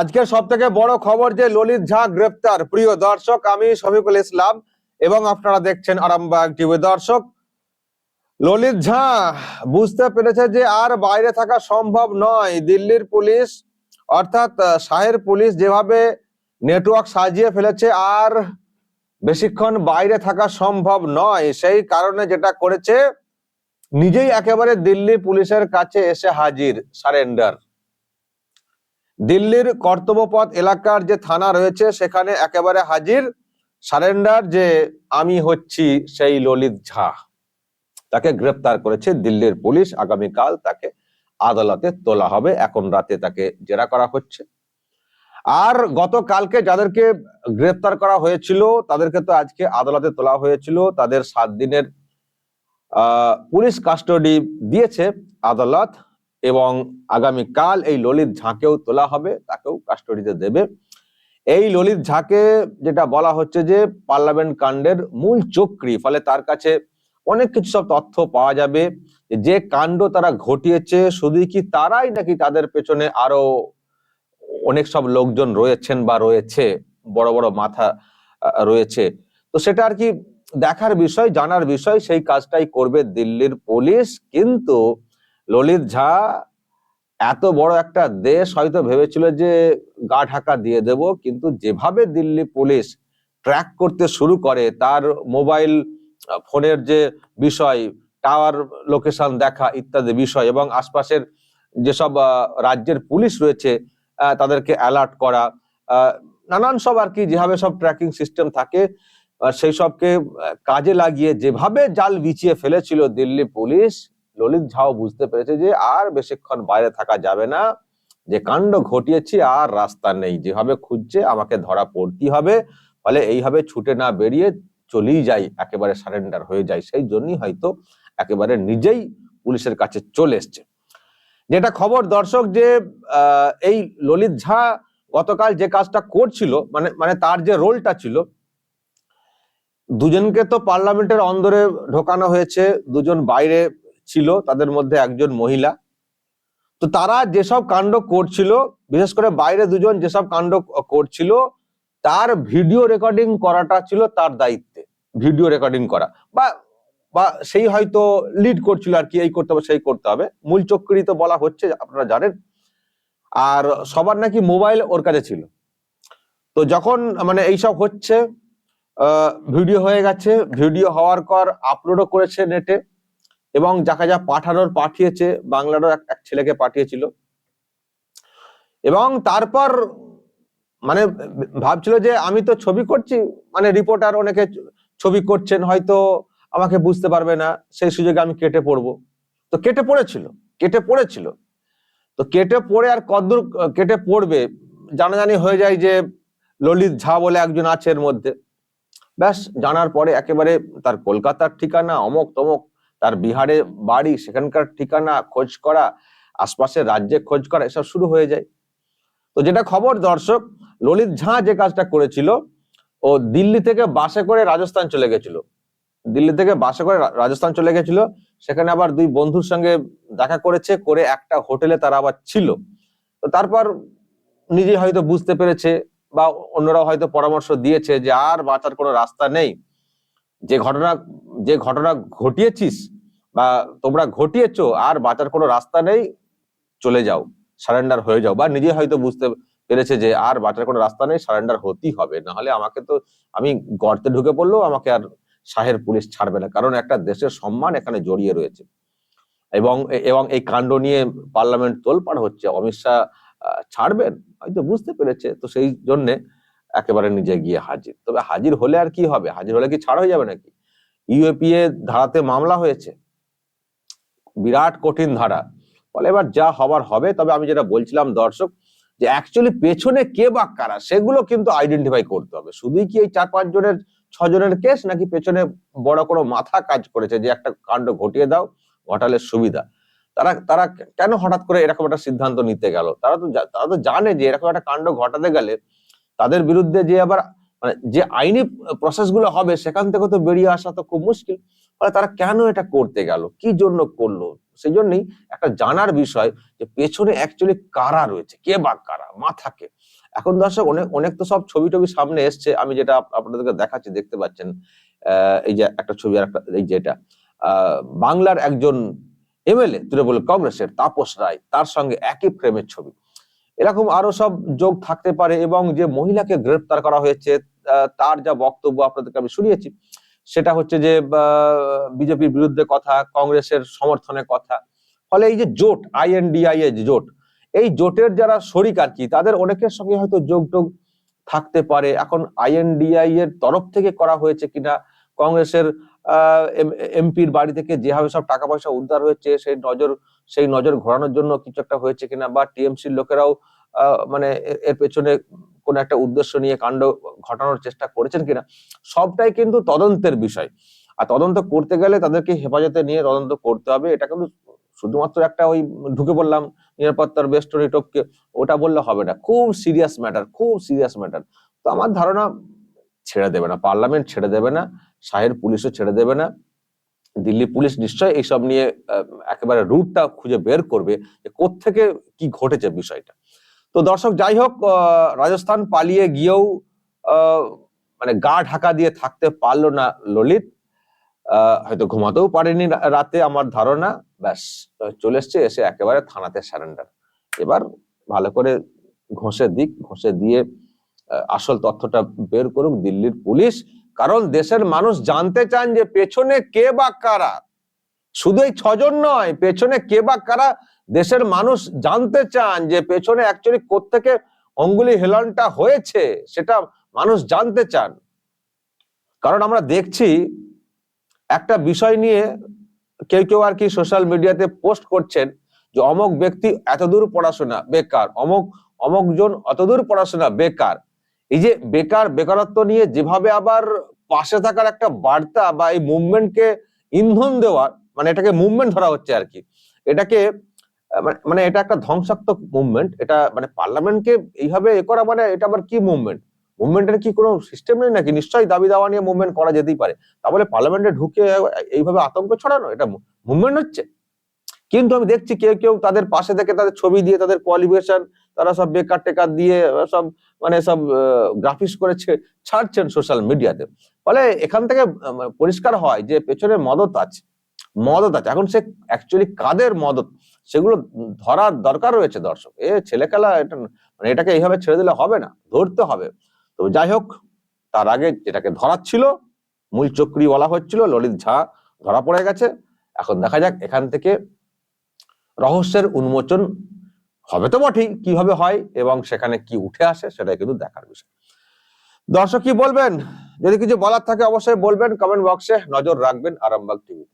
আজকের সব থেকে বড় খবর যে ললিত ঝা গ্রেপ্তার। প্রিয় দর্শক, আমি শফিকুল ইসলাম এবং আপনারা দেখছেন আরামবাগ টিভি। দর্শক, ললিত ঝা বুঝতে পেরেছে যে আর বাইরে থাকা সম্ভব নয়। দিল্লির পুলিশ, অর্থাৎ শাহের পুলিশ যেভাবে নেটওয়ার্ক সাজিয়ে ফেলেছে, আর বেশিক্ষণ বাইরে থাকা সম্ভব নয়। সেই কারণে যেটা করেছে, নিজেই একেবারে দিল্লি পুলিশের কাছে এসে হাজির, সারেন্ডার। দিল্লির কর্তব্যপথ এলাকার যে থানা রয়েছে, সেখানে একেবারে হাজির, সারেন্ডার যে আমি হচ্ছি সেই ললিত ঝা। তাকে গ্রেপ্তার করেছে দিল্লির পুলিশ। আগামীকাল তাকে আদালতে তোলা হবে। এখন রাতে তাকে জেরা করা হচ্ছে। আর গতকালকে যাদেরকে গ্রেপ্তার করা হয়েছিল, তাদেরকে তো আজকে আদালতে তোলা হয়েছিল। তাদের সাত দিনের পুলিশ কাস্টডি দিয়েছে আদালত। এবং আগামীকাল এই ললিত ঝাঁকেও তোলা হবে, তাকেও কাস্টডিতে দেবে। এই ললিত ঝাঁকে যেটা বলা হচ্ছে যে পার্লামেন্ট কাণ্ডের মূল চক্রী, ফলে তার কাছে অনেক কিছু সব তথ্য পাওয়া যাবে। যে কাণ্ড তারা ঘটিয়েছে শুধুই কি তারাই নাকি তাদের পেছনে আরও অনেক সব লোকজন রয়েছেন বা রয়েছে, বড় বড় মাথা রয়েছে। তো সেটা আর কি দেখার বিষয়, জানার বিষয়, সেই কাজটাই করবে দিল্লির পুলিশ। কিন্তু ললিত ঝা এত বড় একটা দেশ হয়তো ভেবেছিল যে গা ঢাকা দিয়ে দেব, কিন্তু যেভাবে দিল্লি পুলিশ ট্র্যাক করতে শুরু করে, তার মোবাইল ফোনের যে বিষয় টাওয়ার লোকেশন দেখা ইত্যাদি বিষয় এবং আশপাশের যেসব রাজ্যের পুলিশ রয়েছে তাদেরকে অ্যালার্ট করা নানান সব আর কি যেভাবে সব ট্র্যাকিং সিস্টেম থাকে সেই সবকে কাজে লাগিয়ে যেভাবে জাল বিছিয়ে ফেলেছিল দিল্লি পুলিশ ললিত ঝাও বুঝতে পেরেছে যে আর বেশিক্ষণ বাইরে থাকা যাবে না। যে কাণ্ড ঘটিয়েছি, আর রাস্তা নেই। যেভাবে খুঁজছে, আমাকে ধরা পড়তে হবে। ফলে এইভাবে ছুটে না বেরিয়ে চলেই যাই, একেবারে সারেন্ডার হয়ে যায় সেই জন্যই হয়তো একেবারে নিজেই পুলিশের কাছে চলে এসছে। যেটা খবর দর্শক যে এই ললিত ঝা গতকাল যে কাজটা করছিল মানে মানে তার যে রোলটা ছিল, দুজনকে তো পার্লামেন্টের অন্দরে ঢোকানো হয়েছে। দুজন বাইরে ছিল, তাদের মধ্যে একজন মহিলা। তো তারা যেসব কাণ্ড করছিল, বিশেষ করে বাইরে দুজন যেসব কাণ্ড করছিল, তার ভিডিও রেকর্ডিং করাটা ছিল তার দায়িত্বে। ভিডিও রেকর্ডিং করা। বা বা সেই হয়তো লিড করছিল আর কি, এই করতে হবে, সেই করতে হবে। মূল চক্রী তো বলা হচ্ছে, আপনারা জানেন। আর সবার নাকি মোবাইল ওর কাছে ছিল। তো যখন মানে এইসব হচ্ছে ভিডিও হয়ে গেছে, ভিডিও হওয়ার পর আপলোডও করেছে নেটে এবং যাকে যা পাঠানোর পাঠিয়েছে, বাংলারও এক ছেলেকে পাঠিয়েছিল। এবং তারপর মানে ভাবছিল যে আমি তো ছবি করছি মানে রিপোর্টার অনেকে ছবি করছেন, হয়তো আমাকে বুঝতে পারবে না, সেই সুযোগে আমি কেটে পড়ব। তো কেটে পড়েছিল কেটে পড়েছিল। তো কেটে পড়ে আর কদ্দূর কেটে পড়বে, জানাজানি হয়ে যায় যে ললিত ঝা বলে একজন আছে এর মধ্যে। ব্যাস, জানার পরে একেবারে তার কলকাতার ঠিকানা, অমক তমক তার বিহারে বাড়ি, সেখানকার ঠিকানা, খোঁজ করা, আশপাশের রাজ্যে খোঁজ করা, এসব শুরু হয়ে যায়। তো যেটা খবর দর্শক, ললিত ঝা যে কাজটা করেছিল, ও দিল্লি থেকে বাসে করে রাজস্থান চলে গেছিল। দিল্লি থেকে বাসে করে রাজস্থান চলে গেছিল, সেখানে আবার দুই বন্ধুর সঙ্গে দেখা করেছে, করে একটা হোটেলে তারা আবার ছিল। তো তারপর নিজে হয়তো বুঝতে পেরেছে, বা অন্যরাও হয়তো পরামর্শ দিয়েছে যে আর বাঁচার কোনো রাস্তা নেই। যে ঘটনা যে ঘটনা ঘটিয়েছিস বা তোমরা ঘটিয়েছো, আর বাঁচার কোনো রাস্তা নেই, চলে যাও, সারেন্ডার হয়ে যাও। বা নিজে হয়তো বুঝতে পেরেছে যে আর বাঁচার কোনো রাস্তা নেই, সারেন্ডার হতেই হবে। না হলে আমাকে তো, আমি গর্তে ঢুকে পড়লেও আমাকে আর শাহের পুলিশ ছাড়বে না। কারণ একটা দেশের সম্মান এখানে জড়িয়ে রয়েছে। এবং এবং এই কাণ্ড নিয়ে পার্লামেন্ট তোলপাড় হচ্ছে। অমিত শাহ ছাড়বেন? হয়তো বুঝতে পেরেছে। তো সেই জন্য একেবারে নিজে গিয়ে হাজির। তবে হাজির হলে আর কি হবে? হাজির হলে কি ছাড় হয়ে যাবে নাকি? ইউএপিএ ধারাতে মামলা হয়েছে। বিরাট কঠিন ধারা। ফলে এবার যা হবার হবে, তবে আমি যেটা বলছিলাম দর্শক, যে অ্যাকচুয়ালি পেছনে কে বা কারা, সেগুলো কিন্তু আইডেন্টিফাই করতে হবে। শুধুই কি এই চার পাঁচ জনের, ছজনের কেস নাকি পেছনে বড় কোনো মাথা কাজ করেছে যে একটা কাণ্ড ঘটিয়ে দাও, ঘটালে সুবিধা? তারা তারা কেন হঠাৎ করে এরকম একটা সিদ্ধান্ত নিতে গেল? তারা তো তারা তো জানে যে এরকম একটা কাণ্ড ঘটাতে গেলে তাদের বিরুদ্ধে যে আবার মানে যে আইনি প্রসেসগুলো হবে, সেখান থেকে তো বেরিয়ে আসা তো খুব মুশকিল। ফলে তারা কেন এটা করতে গেল? কি জন্য করল? সেই জন্যই একটা জানার বিষয় যে পেছনে অ্যাকচুয়ালি কারা রয়েছে? কে বা কারা? মাথাকে এখন দর্শক, অনেক অনেক তো সব ছবি টবি সামনে এসছে। আমি যেটা আপনাদেরকে দেখাচ্ছি, দেখতে পাচ্ছেন এই যে একটা ছবি আর একটা, এই যেটা বাংলার একজন এমএলএ, তৃণমূল কংগ্রেসের তাপস রায়, তার সঙ্গে একই ফ্রেমের ছবি। এরকম আরও সব যোগ থাকতে পারে এবং যে মহিলাকে গ্রেপ্তার করা হয়েছে তার যা বক্তব্য আপনাদেরকে আমি শুনিয়েছি, সেটা হচ্ছে যে বিজেপির বিরুদ্ধে কথা, কংগ্রেসের সমর্থনে কথা। ফলে এই যে জোট, আইএনডিআই এর জোট, এই জোটের যারা শরিক আর কি, তাদের অনেকের সঙ্গে হয়তো যোগ টোগ থাকতে পারে। এখন আইএনডিআই এর তরফ থেকে করা হয়েছে কিনা, কংগ্রেসের এমপির বাড়ি থেকে যেভাবে সব টাকা পয়সা উদ্ধার হয়েছে, সেই নজর সেই নজর ঘোরানোর জন্য কিছু একটা হয়েছে কিনা বা টিএমসির লোকেরাও মানে এর পেছনে কোন একটা উদ্দেশ্য নিয়ে কাণ্ড ঘটানোর চেষ্টা করেছেন কিনা, সবটাই কিন্তু তদন্তের বিষয়। আর তদন্ত করতে গেলে তাদেরকে হেফাজতে নিয়ে তদন্ত করতে হবে, এটা কিন্তু শুধুমাত্র একটা ওই ঢুকে পড়লাম, নিরাপত্তার বেষ্টনী টপকে ওটা বললে হবে না। খুব সিরিয়াস ম্যাটার খুব সিরিয়াস ম্যাটার তো আমার ধারণা ছেড়ে দেবে না। পার্লামেন্ট ছেড়ে দেবে না, শাহের পুলিশও ছেড়ে দেবে না। দিল্লি পুলিশ নিশ্চয় এইসব নিয়ে একেবারে রুটটা খুঁজে বের করবে যে থেকে কি ঘটেছে বিষয়টা। তো দর্শক, যাই হোক রাজস্থান পালিয়ে গিয়েও মানে গা ঢাকা দিয়ে থাকতে পারল না ললিত। হয়তো ঘুমাতেও পারেনি রাতে আমার ধারণা। ব্যাস, চলে এসছে, এসে একেবারে থানাতে স্যারেন্ডার এবার ভালো করে ঘষে দিক, ঘষে দিয়ে আসল তথ্যটা বের করুক দিল্লির পুলিশ। কারণ দেশের মানুষ জানতে চান যে পেছনে কে বা কারা। শুধু এই ছজন নয়, পেছনে কে বা কারা দেশের মানুষ জানতে চান যে পেছনে অ্যাকচুয়ালি কোত্থেকে অঙ্গুলি হেলনটা হয়েছে, সেটা মানুষ জানতে চান। কারণ আমরা দেখছি একটা বিষয় নিয়ে কেউ কেউ আর কি সোশ্যাল মিডিয়াতে পোস্ট করছেন যে অমক ব্যক্তি এতদূর পড়াশোনা বেকার, অমক অমক জন অতদূর পড়াশোনা বেকার। এই যে বেকার বেকারত্ব নিয়ে যেভাবে আবার পাশে থাকার একটা বার্তা বা এই মুভমেন্টকে ইন্ধন দেওয়া মানে এটাকে মুভমেন্ট ধরা হচ্ছে আর কি, এটাকে মানে- মানে এটা একটা ধ্বংসাত্মক মুভমেন্ট, এটা মানে পার্লামেন্টকে এইভাবে এ করা মানে এটা আবার কি মুভমেন্ট? মুভমেন্টের কি কোনো সিস্টেম নেই নাকি? নিশ্চয়ই দাবি দাওয়া নিয়ে মুভমেন্ট করা যেতেই পারে। তা বলে পার্লামেন্টে ঢুকে এইভাবে আতঙ্ক ছড়ানো, এটা মুভমেন্ট হচ্ছে? কিন্তু আমি দেখছি কেউ কেউ তাদের পাশে থেকে তাদের ছবি দিয়ে, তাদের কোয়ালিফিকেশন তারা সব বেকার টেকার দিয়ে সব মানে সব গ্রাফিক্স করে ছাড়ছেন সোশ্যাল মিডিয়াতে ফলে এখান থেকে পরিষ্কার হয় যে পেছনে মদত আছে মদত আছে। এখন সে অ্যাকচুয়ালি কাদের মদত? সেগুলো ধরার দরকার রয়েছে দর্শক। এ ছেলে খেলা এটা মানে এটাকে এইভাবে ছেড়ে দিলে হবে না, ধরতে হবে। তো যাই হোক, তার আগে যেটাকে ধরাচ্ছিল মূল চক্রী বলা হচ্ছিল, ললিত ঝা ধরা পড়ে গেছে। এখন দেখা যাক, এখান থেকে রহস্যের উন্মোচন হবে তো বটেই, কীভাবে হয় এবং সেখানে কি উঠে আসে সেটাই কিন্তু দেখার বিষয়। দর্শক কি বলবেন? যদি কিছু বলার থাকে অবশ্যই বলবেন কমেন্ট বক্সে নজর রাখবেন আরামবাগ টিভিতে